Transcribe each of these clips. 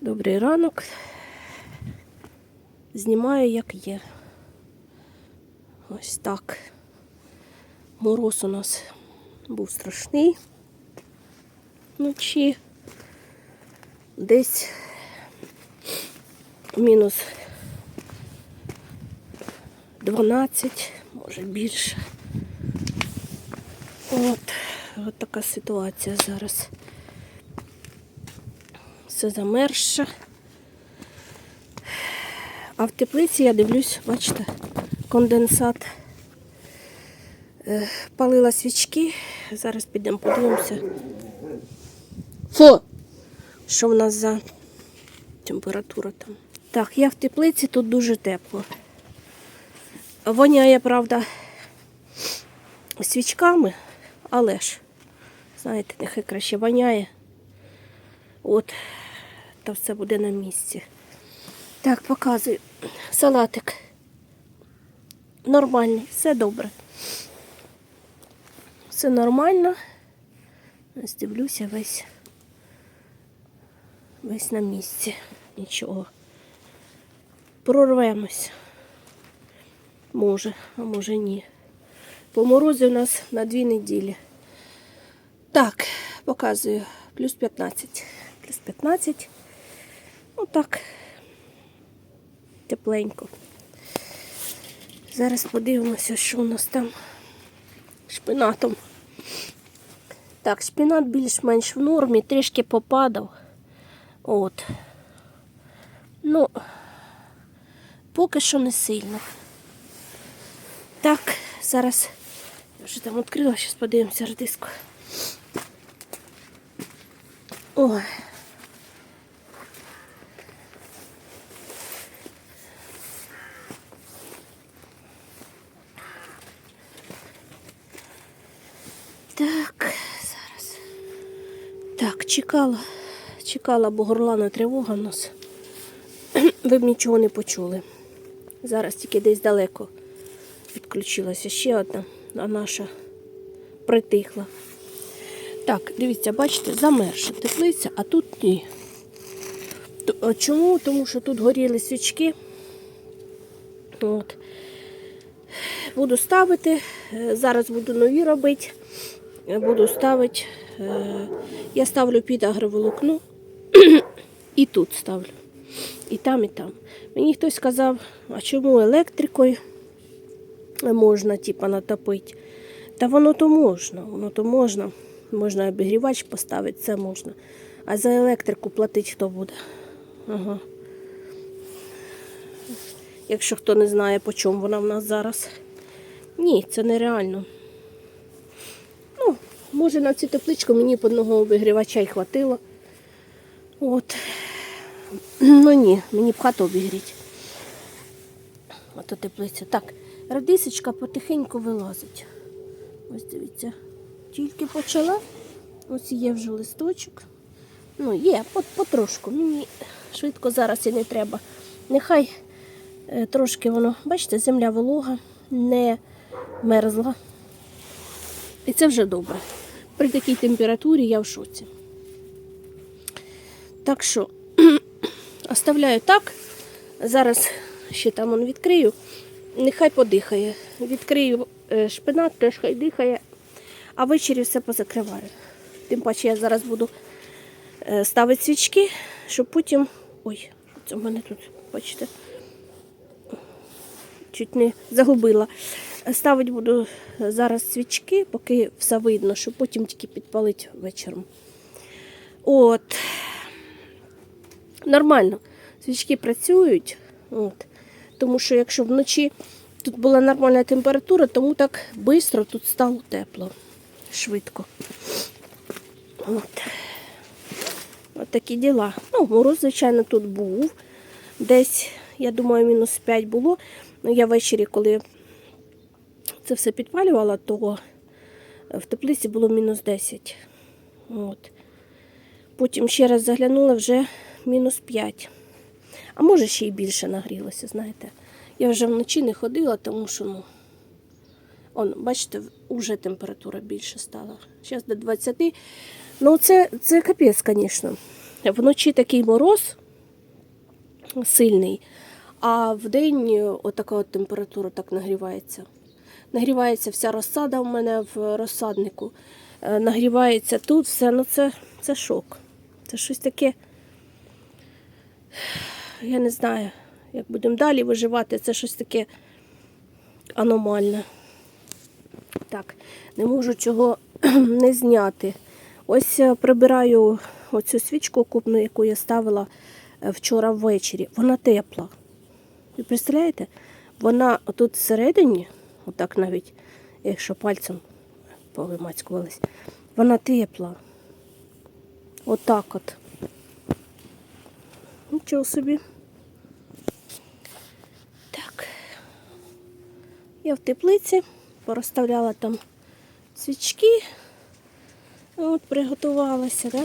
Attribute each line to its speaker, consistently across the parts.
Speaker 1: Добрий ранок. Знімаю, як є. Ось так. Мороз у нас був страшний вночі. Десь мінус 12, може більше. От, от така ситуація зараз. Все замерше. А в теплиці я дивлюсь, бачите, конденсат. Е, Палила свічки. Зараз підемо подивимося. Фу! Що в нас за температура там? Так, я в теплиці, тут дуже тепло. Воняє, правда, свічками, але ж, знаєте, нехай краще воняє. От, то все буде на місці. Так, показую. Салатик. Нормальний, все добре. Все нормально. Ось дивлюся весь. Весь на місці. Нічого. Прорвемось. Може, а може ні. По морозі у нас на дві неділі. Так, показую. Плюс 15. Плюс 15. Ну так. Тепленько. Зараз подивимося, що у нас там шпинатом. Так, шпинат більш-менш в нормі, трішки попадав. От. Ну, поки що не сильно. Так, зараз я вже там відкрила, зараз подивимося редиску. Ой. Так, зараз. Так, чекала. Чекала, бо горлана тривога в нас. Ви б нічого не почули. Зараз тільки десь далеко відключилася ще одна, а наша притихла. Так, дивіться, бачите, замерша теплиця, а тут ні. Чому? Тому що тут горіли свічки. От. Буду ставити, е, зараз буду нові робити. Буду ставити. е, Я ставлю під агроволокно і тут ставлю. І там, і там. Мені хтось сказав, а чому електрикою можна типа, натопити? Та воно то можна, воно то можна. Можна обігрівач поставити, це можна. А за електрику платити хто буде? Ага. Якщо хто не знає, по чому вона в нас зараз. Ні, це нереально. Може на цю тепличку мені б одного обігрівача й хватило. От. Ну ні, мені б хату обігріти. Ото теплиця. Так, радисочка потихеньку вилазить. Ось дивіться. Тільки почала. Ось є вже листочок. Ну, є, потрошку. Мені швидко зараз і не треба. Нехай е, трошки воно, бачите, земля волога, не мерзла. І це вже добре. При такій температурі я в шоці. Так що, оставляю так. Зараз ще там он відкрию. Нехай подихає. Відкрию е, шпинат, теж хай дихає, а ввечері все позакриваю. Тим паче я зараз буду е, ставити свічки, щоб потім. Ой, це в мене тут, бачите, чуть не загубила. Ставити буду зараз свічки, поки все видно, щоб потім тільки підпалити вечором. От. Нормально. Свічки працюють. От. Тому що якщо вночі тут була нормальна температура, тому так швидко тут стало тепло. Швидко. От. От такі діла. Ну, мороз, звичайно, тут був. Десь, я думаю, мінус 5 було. Ну, я ввечері, коли це все підпалювала, то в теплиці було мінус 10. От. Потім ще раз заглянула вже мінус 5. А може ще й більше нагрілося, знаєте. Я вже вночі не ходила, тому що, ну, он, бачите, вже температура більше стала. Зараз до 20. Ну, це, це капець, звісно. Вночі такий мороз, сильний. А в день е, отака от температура так нагрівається. Нагрівається вся розсада у мене в розсаднику. Е, Нагрівається тут все. Ну це, це шок. Це щось таке. Я не знаю, як будемо далі виживати. Це щось таке аномальне. Так, не можу цього не зняти. Ось е, прибираю оцю свічку окупну, яку я ставила е, вчора ввечері. Вона тепла. Ви представляєте? Вона тут всередині, отак навіть, якщо пальцем повимацькувались, вона тепла. Отак от. Нічого собі. Так. Я в теплиці порозставляла там свічки. От, приготувалася, да?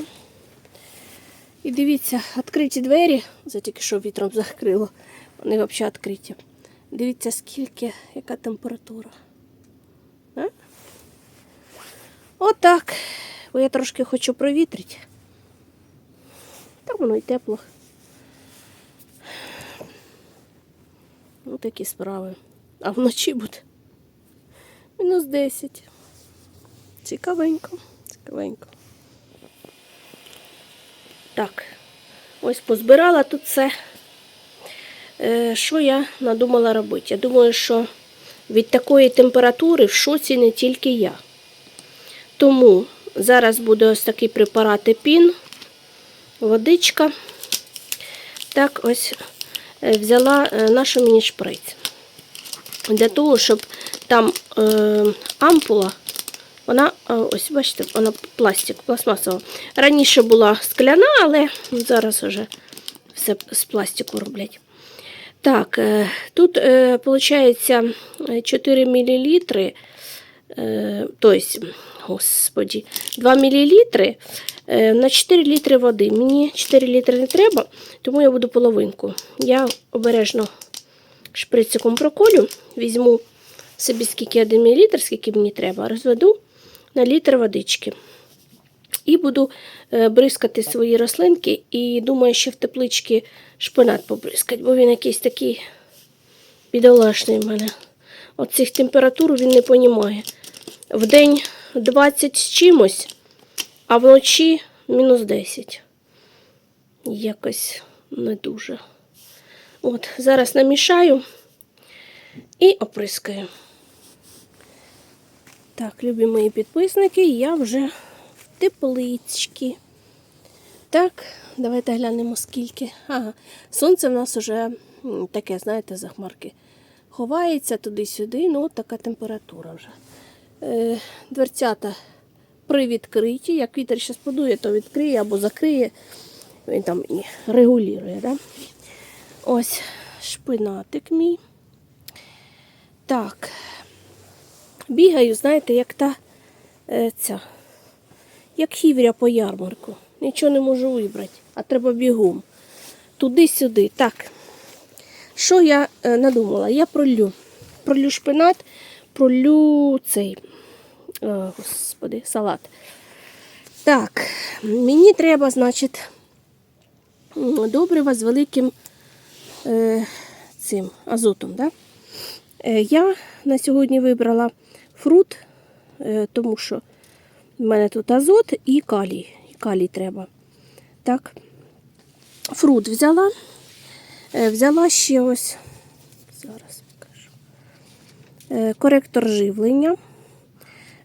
Speaker 1: І дивіться, відкриті двері, за тільки що вітром закрило. Вони взагалі відкриті. Дивіться, скільки, яка температура. А? Отак. Бо я трошки хочу провітрити. Та воно й тепло. Ну, такі справи. А вночі буде мінус 10. Цікавенько, цікавенько. Так, ось позбирала тут все. Е, Що я надумала робити? Я думаю, що від такої температури в шоці не тільки я. Тому зараз буде ось такий препарат епін, водичка. Так, ось е, взяла е, нашу міні-шприць. Для того, щоб там е, ампула, вона, ось бачите, вона пластик, пластмасова. Раніше була скляна, але зараз вже все з пластику роблять. Так, е, тут виходить 4 мл, тобто, господі, 2 мл е, на 4 літри води. Мені 4 літри не треба, тому я буду половинку. Я обережно шприциком проколю, візьму собі скільки 1 мл, скільки мені треба, розведу на літр водички. І буду е, бризкати свої рослинки. І думаю, ще в тепличці шпинат побризкати, бо він якийсь такий бідолашний в мене. От цих температур він не понімає. В день 20 з чимось, а вночі мінус 10. Якось не дуже. От, зараз намішаю і оприскаю. Так, любі мої підписники, я вже в тепличці. Так, давайте глянемо скільки. Ага, сонце в нас вже таке, знаєте, за хмарки ховається туди-сюди, ну от така температура вже. Е, дверцята привідкриті. Як вітер зараз подує, то відкриє або закриє. Він там і регулює. Да? Ось шпинатик мій. Так. Бігаю, знаєте, як та е, ця, як хівря по ярмарку. Нічого не можу вибрати, а треба бігом. Туди-сюди. Так. Що я е, надумала? Я пролю. Пролю шпинат, пролю цей е, господи, салат. Так, мені треба, значить, добрива з великим е, цим азотом. Да? Е, Я на сьогодні вибрала фрут, е, тому що в мене тут азот і калій. І калій треба. Так. Фрут взяла. Е, Взяла ще ось, зараз покажу. Е, Коректор живлення.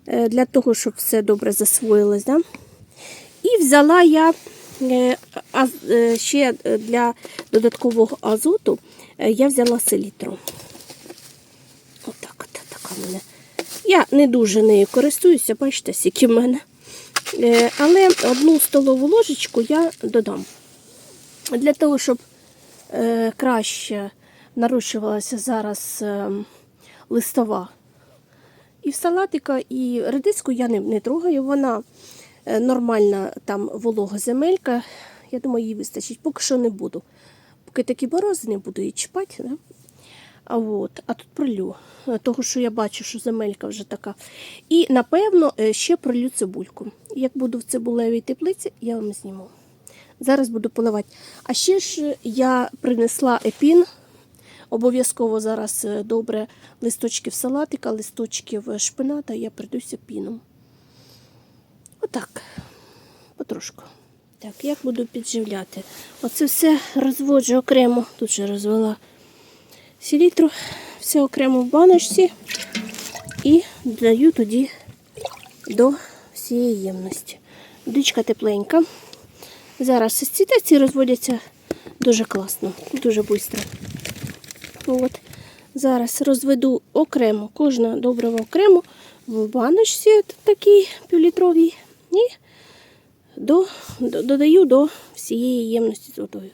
Speaker 1: е, Для того, щоб все добре засвоїлось. Да? І взяла я ще для додаткового азоту я взяла селітру. Отак от така в мене. Я не дуже нею користуюся, бачите, скільки в мене. Е, Але одну столову ложечку я додам. Для того, щоб е, краще нарощувалася зараз е, листова. І в салатика, і редиску я не, не трогаю. Вона нормальна там волога земелька. Я думаю, їй вистачить. Поки що не буду. Поки такі морози не буду її чіпати. А, от, а тут пролю, того, що я бачу, що земелька вже така. І, напевно, е, ще пролю цибульку. Як буду в цибулевій теплиці, я вам зніму. Зараз буду поливати. А ще ж я принесла епін. Обов'язково зараз е, добре листочків салатика, листочків шпината, я прийдуся піном. Отак, потрошку. Так, як буду підживляти? Оце все розводжу окремо, тут же розвела селітру, все окремо в баночці і додаю тоді до всієї ємності. Водичка тепленька. Зараз ці розводяться дуже класно, дуже швидко. От. Зараз розведу окремо, кожна добрива окремо в баночці такій півлітровій і до- додаю до всієї ємності з водою.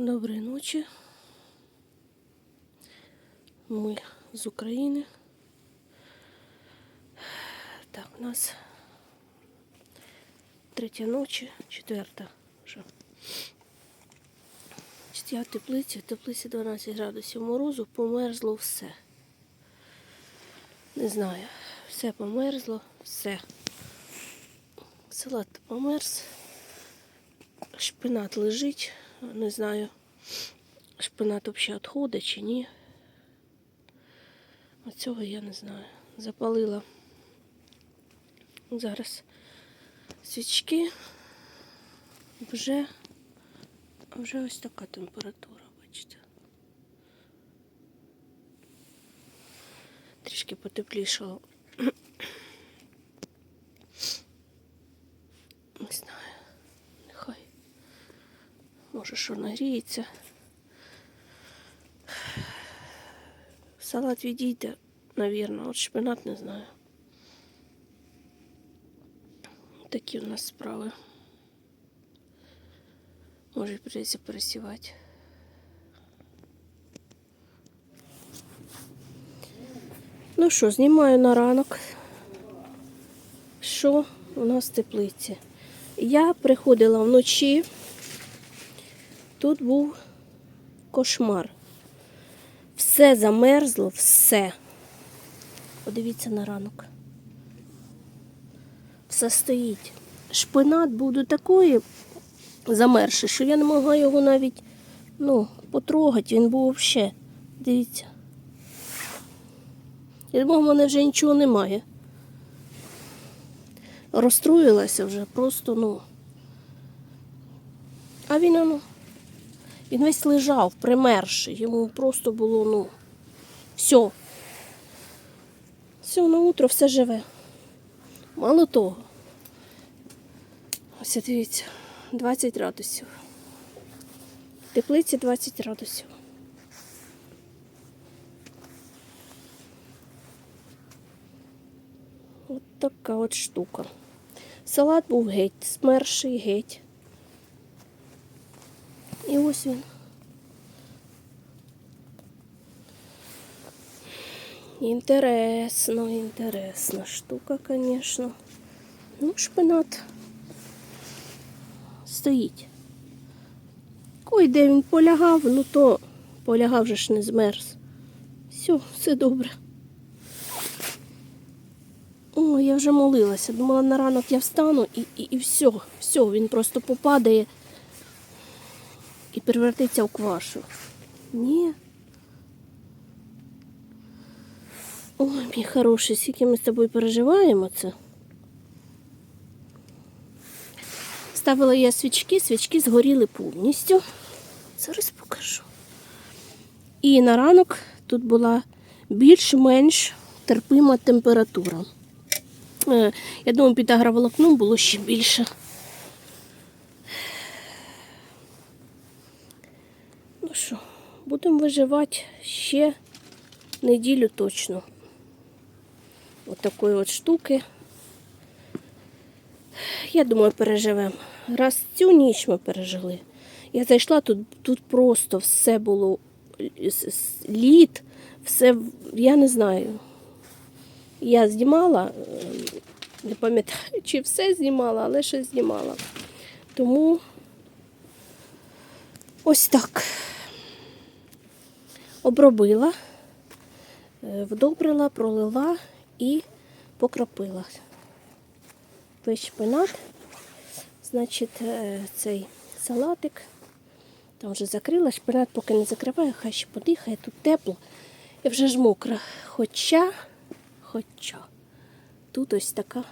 Speaker 1: Доброї ночі. Ми з України. Так, у нас третя ночі, четверта. Що? Я в теплиці, в теплиці 12 градусів морозу, померзло все. Не знаю, все померзло, все. Салат померз, шпинат лежить, не знаю, шпинат взагалі відходить чи ні. Оцього я не знаю. Запалила зараз свічки. Вже, вже ось така температура, бачите. Трішки потеплішало. Не знаю. Нехай. Може, що нагріється. Салат відійде, навірно, от шпинат не знаю. Такі у нас справи. Може, придеться пересівати. Ну що, знімаю на ранок. Що у нас в теплиці? Я приходила вночі. Тут був кошмар. Все замерзло, все. Подивіться на ранок. Все стоїть. Шпинат був до такої замерзший, що я не могла його навіть ну, потрогати. Він був взагалі. Дивіться. Я думала, в мене вже нічого немає. Розстроїлася вже, просто, ну. А він, ну, він весь лежав, примерший. Йому просто було, ну, все. Все, на утро все живе. Мало того. Ось дивіться, 20 градусів. Теплиці 20 градусів. От така от штука. Салат був геть, смерший геть. І ось він. Інтересно, інтересна штука, звісно. Ну, шпинат стоїть. Ой, де він полягав, ну то полягав же ж не змерз. Все, все добре. О, я вже молилася. Думала, на ранок я встану і, і, і все, все, він просто попадає і перевертиться в квашу. Ні. Ой, мій хороший, скільки ми з тобою переживаємо це. Ставила я свічки, свічки згоріли повністю. Зараз покажу. І на ранок тут була більш-менш терпима температура. Е, Я думаю, під агроволокном було ще більше. Ну що, будемо виживати ще неділю точно. От такої от штуки. Я думаю, переживемо. Раз цю ніч ми пережили. Я зайшла, тут, тут просто все було лід, все, я не знаю. Я знімала, е, не пам'ятаю, чи все знімала, але ще знімала. Тому ось так. Обробила, е, вдобрила, пролила і покропила. весь шпинат. Значить, е, цей салатик. Там вже закрила, шпинат поки не закриваю, хай ще подихає, тут тепло. І вже ж мокра. Хоча, хоча, тут ось така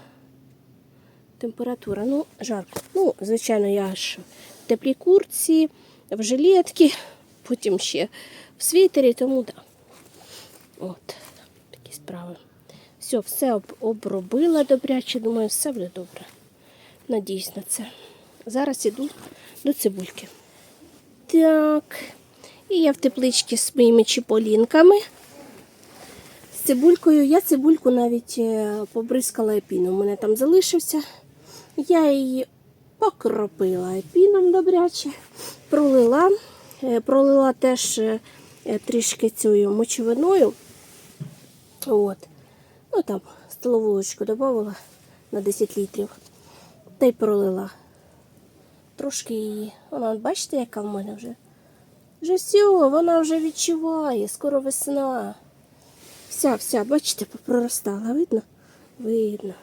Speaker 1: температура. Ну, жарко. Ну, звичайно, я ж в теплій курці, в жилетці, потім ще в світері, тому так. Да. От, такі справи. Все, все обробила добряче, думаю, все буде добре. Надіюсь на це. Зараз іду до цибульки. Так. І я в тепличці з моїми чіполінками. З цибулькою. Я цибульку навіть е, побризкала епіном. У мене там залишився. Я її покропила епіном добряче, пролила. Е, Пролила теж е, трішки цією мочовиною. От. Ну там столову ложку додавала на 10 літрів. Та й пролила. Трошки її. Вона, бачите, яка в мене вже? Вже все, вона вже відчуває, скоро весна. Вся, вся, бачите, попроростала, видно? Видно.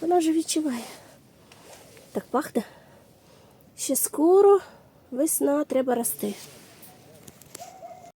Speaker 1: Вона вже відчуває. Так пахне. Ще скоро весна треба рости.